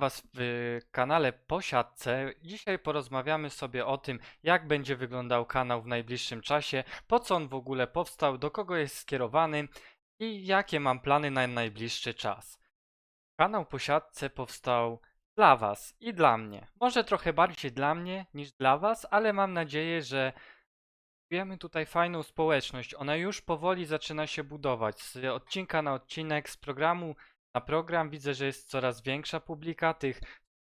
Was w kanale Posiadce. Dzisiaj porozmawiamy sobie o tym, jak będzie wyglądał kanał w najbliższym czasie, po co on w ogóle powstał, do kogo jest skierowany i jakie mam plany na najbliższy czas. Kanał Posiadce powstał dla Was i dla mnie. Może trochę bardziej dla mnie niż dla Was, ale mam nadzieję, że Budujemy tutaj fajną społeczność. Ona już powoli zaczyna się budować. Z odcinka na odcinek, z programu na program widzę, że jest coraz większa publika, tych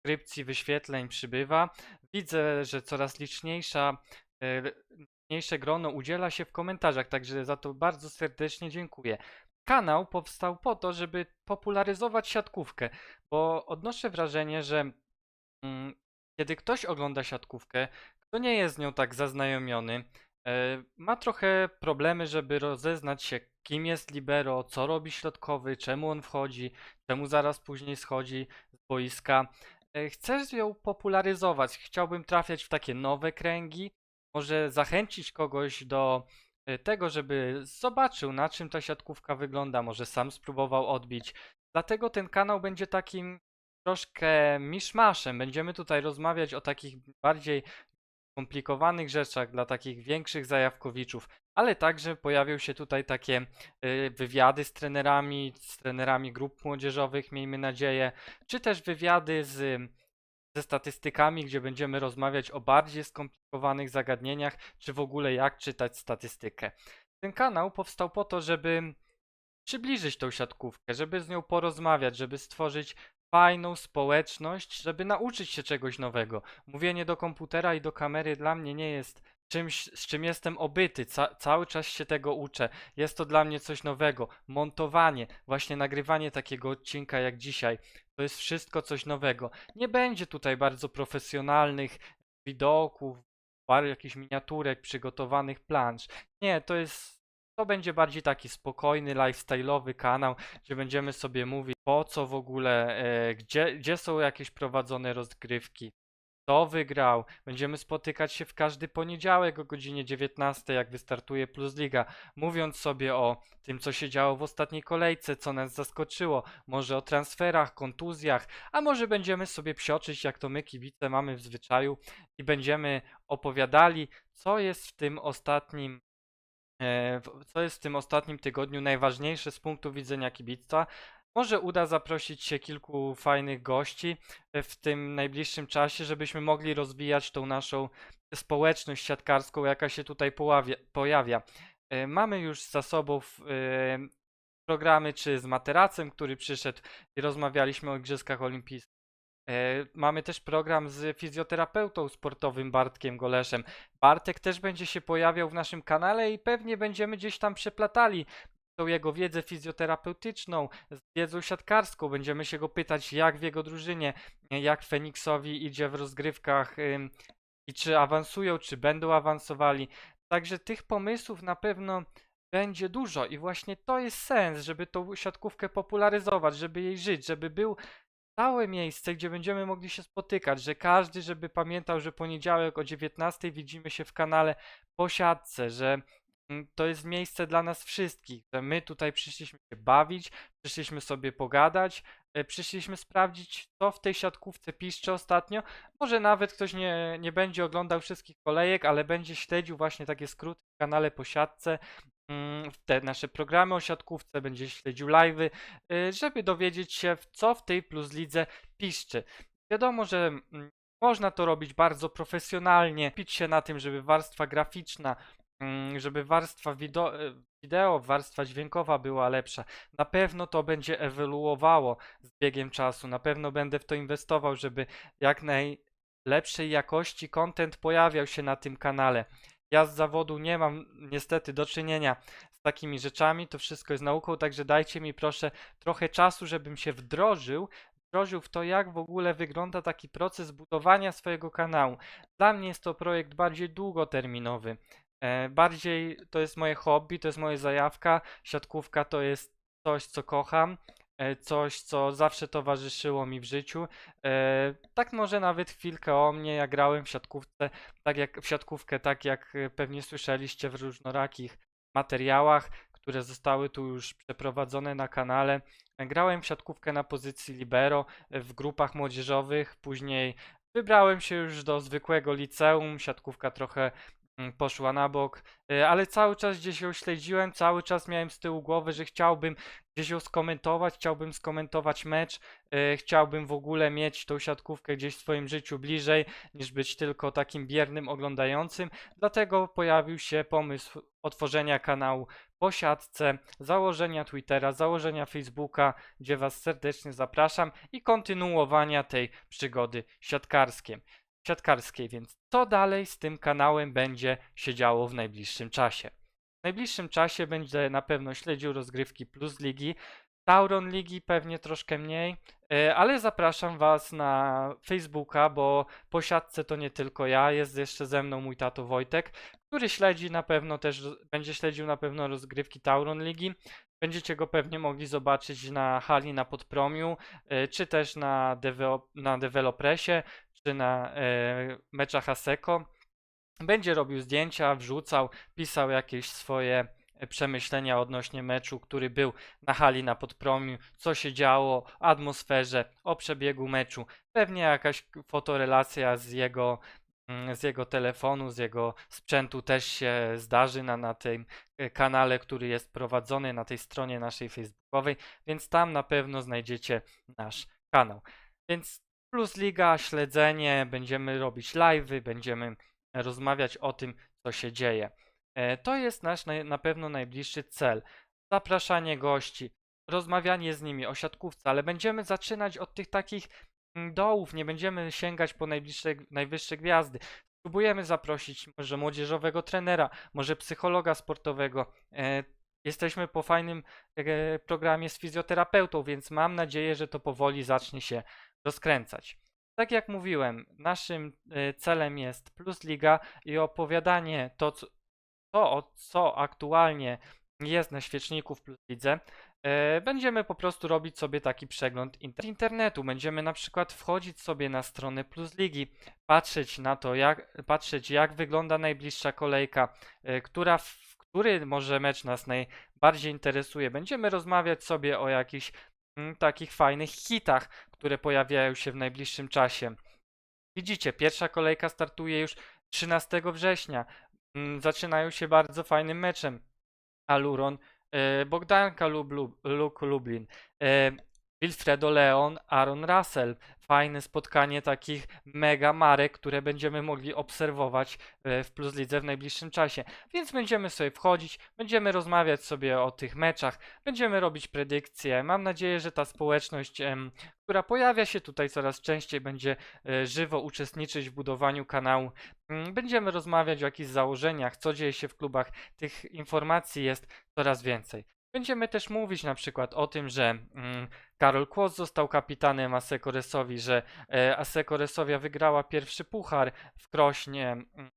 subskrypcji, wyświetleń przybywa. Widzę, że coraz liczniejsza, e, liczniejsze grono udziela się w komentarzach, także za to bardzo serdecznie dziękuję. Kanał powstał po to, żeby popularyzować siatkówkę, bo odnoszę wrażenie, że mm, kiedy ktoś ogląda siatkówkę, kto nie jest z nią tak zaznajomiony, ma trochę problemy, żeby rozeznać się, kim jest libero, co robi środkowy, czemu on wchodzi, czemu zaraz później schodzi z boiska. E, Chcę ją popularyzować, chciałbym trafiać w takie nowe kręgi, może zachęcić kogoś do e, tego, żeby zobaczył, na czym ta siatkówka wygląda, może sam spróbował odbić. Dlatego ten kanał będzie takim troszkę miszmaszem. Będziemy tutaj rozmawiać o takich bardziej skomplikowanych rzeczach dla takich większych zajawkowiczów, ale także pojawią się tutaj takie y, wywiady z trenerami, z trenerami grup młodzieżowych, miejmy nadzieję, czy też wywiady z, ze statystykami, gdzie będziemy rozmawiać o bardziej skomplikowanych zagadnieniach, czy w ogóle jak czytać statystykę. Ten kanał powstał po to, żeby przybliżyć tą siatkówkę, żeby z nią porozmawiać, żeby stworzyć fajną społeczność, żeby nauczyć się czegoś nowego. Mówienie do komputera i do kamery dla mnie nie jest czymś, z czym jestem obyty. Ca cały czas się tego uczę. Jest to dla mnie coś nowego. Montowanie, właśnie nagrywanie takiego odcinka jak dzisiaj, to jest wszystko coś nowego. Nie będzie tutaj bardzo profesjonalnych widoków, paru jakichś miniaturek, przygotowanych plansz. Nie, to jest to będzie bardziej taki spokojny, lifestyle'owy kanał, gdzie będziemy sobie mówić po co w ogóle, e, gdzie, gdzie są jakieś prowadzone rozgrywki, kto wygrał. Będziemy spotykać się w każdy poniedziałek o godzinie 19, jak wystartuje Plus Liga, mówiąc sobie o tym, co się działo w ostatniej kolejce, co nas zaskoczyło, może o transferach, kontuzjach, a może będziemy sobie psioczyć, jak to my kibice mamy w zwyczaju i będziemy opowiadali, co jest w tym ostatnim Co jest w tym ostatnim tygodniu najważniejsze z punktu widzenia kibica? Może uda zaprosić się kilku fajnych gości e, w tym najbliższym czasie, żebyśmy mogli rozwijać tą naszą społeczność siatkarską, jaka się tutaj pojawia. E, Mamy już za sobą e, programy, czy z Materacem, który przyszedł i rozmawialiśmy o Igrzyskach Olimpijskich. E, Mamy też program z fizjoterapeutą sportowym Bartkiem Goleszem. Bartek też będzie się pojawiał w naszym kanale i pewnie będziemy gdzieś tam przeplatali tą jego wiedzę fizjoterapeutyczną z wiedzą siatkarską. Będziemy się go pytać, jak w jego drużynie, jak Feniksowi idzie w rozgrywkach i czy awansują, czy będą awansowali. Także tych pomysłów na pewno będzie dużo i właśnie to jest sens, żeby tą siatkówkę popularyzować, żeby jej żyć, żeby był stałe miejsce, gdzie będziemy mogli się spotykać, że każdy, żeby pamiętał, że poniedziałek o 19 widzimy się w kanale Posiadce, że mm, to jest miejsce dla nas wszystkich, że my tutaj przyszliśmy się bawić, przyszliśmy sobie pogadać, e, przyszliśmy sprawdzić, co w tej siatkówce piszczy ostatnio. Może nawet ktoś nie, nie będzie oglądał wszystkich kolejek, ale będzie śledził właśnie takie skróty w kanale Posiadce, te nasze programy o siatkówce, będzie śledził live'y, y, żeby dowiedzieć się, w co w tej Plus Lidze piszczy. Wiadomo, że mm, można to robić bardzo profesjonalnie, pić się na tym, żeby warstwa graficzna, mm, żeby warstwa y, wideo, warstwa dźwiękowa była lepsza. Na pewno to będzie ewoluowało z biegiem czasu, na pewno będę w to inwestował, żeby jak najlepszej jakości content pojawiał się na tym kanale. Ja z zawodu nie mam niestety do czynienia z takimi rzeczami, to wszystko jest nauką, także dajcie mi proszę trochę czasu, żebym się wdrożył, wdrożył w to, jak w ogóle wygląda taki proces budowania swojego kanału. Dla mnie jest to projekt bardziej długoterminowy. E, bardziej to jest moje hobby, to jest moja zajawka. Siatkówka to jest coś, co kocham. E, Coś, co zawsze towarzyszyło mi w życiu. E, Tak może nawet chwilkę o mnie, ja grałem w siatkówce, tak jak w siatkówkę, tak jak e, pewnie słyszeliście w różnorakich materiałach, które zostały tu już przeprowadzone na kanale. Grałem w siatkówkę na pozycji libero w grupach młodzieżowych, później wybrałem się już do zwykłego liceum, siatkówka trochę poszła na bok, e, ale cały czas gdzieś ją śledziłem, cały czas miałem z tyłu głowy, że chciałbym gdzieś ją skomentować, chciałbym skomentować mecz, e, chciałbym w ogóle mieć tą siatkówkę gdzieś w swoim życiu bliżej, niż być tylko takim biernym oglądającym. Dlatego pojawił się pomysł otworzenia kanału po siatce, założenia Twittera, założenia Facebooka, gdzie Was serdecznie zapraszam i kontynuowania tej przygody siatkarskie, siatkarskiej. Więc co dalej z tym kanałem będzie się działo w najbliższym czasie? W najbliższym czasie będę na pewno śledził rozgrywki Plus Ligi, Tauron Ligi pewnie troszkę mniej, e, ale zapraszam Was na Facebooka, bo po siatce to nie tylko ja, jest jeszcze ze mną mój tato Wojtek, który śledzi na pewno też, będzie śledził na pewno rozgrywki Tauron Ligi. Będziecie go pewnie mogli zobaczyć na hali na Podpromiu, e, czy też na, develop, na Developresie, na e, meczach Aseko. Będzie robił zdjęcia, wrzucał, pisał jakieś swoje e, przemyślenia odnośnie meczu, który był na hali na Podpromiu, co się działo, atmosferze, o przebiegu meczu. Pewnie jakaś fotorelacja z jego, mm, z jego telefonu, z jego sprzętu też się zdarzy na, na tym e, kanale, który jest prowadzony na tej stronie naszej facebookowej, więc tam na pewno znajdziecie nasz kanał. Więc Plus Liga, śledzenie, będziemy robić live'y, będziemy rozmawiać o tym, co się dzieje. E, To jest nasz na pewno najbliższy cel. Zapraszanie gości, rozmawianie z nimi o siatkówce, ale będziemy zaczynać od tych takich mm, dołów, nie będziemy sięgać po najbliższe, najwyższe gwiazdy. Spróbujemy zaprosić może młodzieżowego trenera, może psychologa sportowego. E, Jesteśmy po fajnym e, programie z fizjoterapeutą, więc mam nadzieję, że to powoli zacznie się rozkręcać. Tak jak mówiłem, naszym e, celem jest Plus Liga i opowiadanie to, co, to co aktualnie jest na świeczniku w Plus Lidze. E, Będziemy po prostu robić sobie taki przegląd inter- internetu. Będziemy na przykład wchodzić sobie na stronę Plus Ligi, patrzeć na to, jak, patrzeć jak wygląda najbliższa kolejka, e, która, w- który może mecz nas najbardziej interesuje. Będziemy rozmawiać sobie o jakichś mm, takich fajnych hitach, które pojawiają się w najbliższym czasie. Widzicie, pierwsza kolejka startuje już 13 września. Mm, Zaczynają się bardzo fajnym meczem. Aluron, e, Bogdanka Lub, Lub, Lublin, e, Wilfredo Leon, Aaron Russell. Fajne spotkanie takich mega marek, które będziemy mogli obserwować e, w Plus Lidze w najbliższym czasie. Więc będziemy sobie wchodzić, będziemy rozmawiać sobie o tych meczach, będziemy robić predykcje. Mam nadzieję, że ta społeczność, która pojawia się tutaj coraz częściej, będzie e, żywo uczestniczyć w budowaniu kanału. Mm, Będziemy rozmawiać o jakichś założeniach, co dzieje się w klubach. Tych informacji jest coraz więcej. Będziemy też mówić na przykład o tym, że mm, Karol Kłos został kapitanem Aseko Resowi, że e, Aseko Resowia wygrała pierwszy puchar w Krośnie, mm,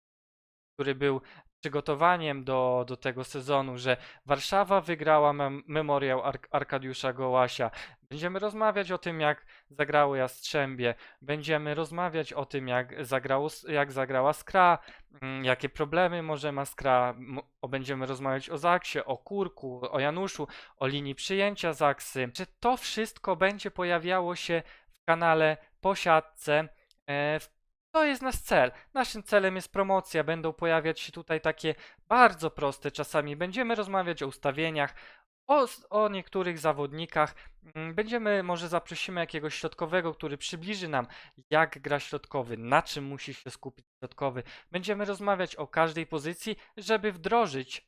który był przygotowaniem do, do tego sezonu, że Warszawa wygrała mem memoriał Ark Arkadiusza Gołasia. Będziemy rozmawiać o tym, jak zagrało Jastrzębie. Będziemy rozmawiać o tym, jak, zagrało, jak zagrała Skra, mm, jakie problemy może ma Skra. Będziemy rozmawiać o Zaksie, o Kurku, o Januszu, o linii przyjęcia Zaksy. Że to wszystko będzie pojawiało się w kanale po siatce. E, to jest nasz cel. Naszym celem jest promocja. Będą pojawiać się tutaj takie bardzo proste czasami. Będziemy rozmawiać o ustawieniach, o, o niektórych zawodnikach. Mm, Będziemy, może zaprosimy jakiegoś środkowego, który przybliży nam, jak gra środkowy, na czym musi się skupić środkowy. Będziemy rozmawiać o każdej pozycji, żeby wdrożyć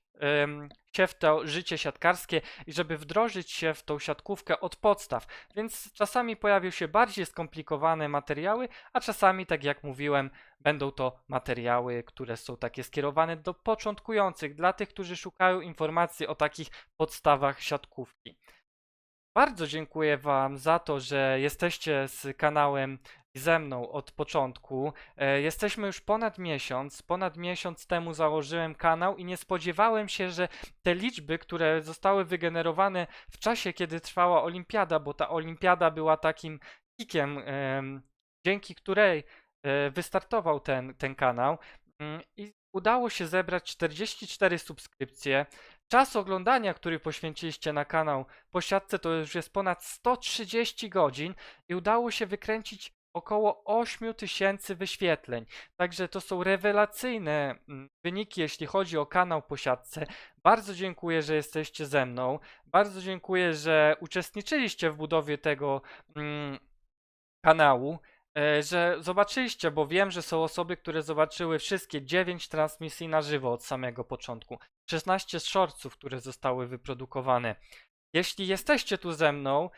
się w to życie siatkarskie i żeby wdrożyć się w tą siatkówkę od podstaw. Więc czasami pojawią się bardziej skomplikowane materiały, a czasami, tak jak mówiłem, będą to materiały, które są takie skierowane do początkujących, dla tych, którzy szukają informacji o takich podstawach siatkówki. Bardzo dziękuję Wam za to, że jesteście z kanałem ze mną od początku. E, Jesteśmy już ponad miesiąc. Ponad miesiąc temu założyłem kanał i nie spodziewałem się, że te liczby, które zostały wygenerowane w czasie, kiedy trwała olimpiada, bo ta olimpiada była takim kikiem, em, dzięki której e, wystartował ten, ten kanał. Mm, I udało się zebrać 44 subskrypcje. czas oglądania, który poświęciliście na kanał po siatce, to już jest ponad 130 godzin i udało się wykręcić około 8 tysięcy wyświetleń. Także to są rewelacyjne mm, wyniki, jeśli chodzi o kanał po siatce. Bardzo dziękuję, że jesteście ze mną. Bardzo dziękuję, że uczestniczyliście w budowie tego mm, kanału, e, że zobaczyliście, bo wiem, że są osoby, które zobaczyły wszystkie 9 transmisji na żywo od samego początku. 16 shortsów, które zostały wyprodukowane. Jeśli jesteście tu ze mną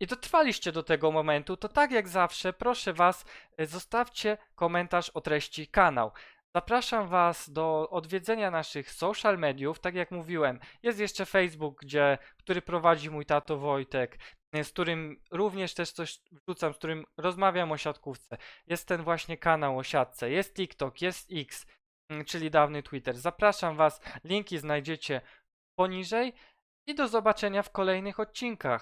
i dotrwaliście do tego momentu, to tak jak zawsze, proszę Was, e, zostawcie komentarz o treści kanał. Zapraszam Was do odwiedzenia naszych social mediów. Tak jak mówiłem, jest jeszcze Facebook, gdzie, który prowadzi mój tato Wojtek, e, z którym również też coś wrzucam, z którym rozmawiam o siatkówce. Jest ten właśnie kanał o siatce, jest TikTok, jest X, mm, czyli dawny Twitter. Zapraszam Was, linki znajdziecie poniżej i do zobaczenia w kolejnych odcinkach.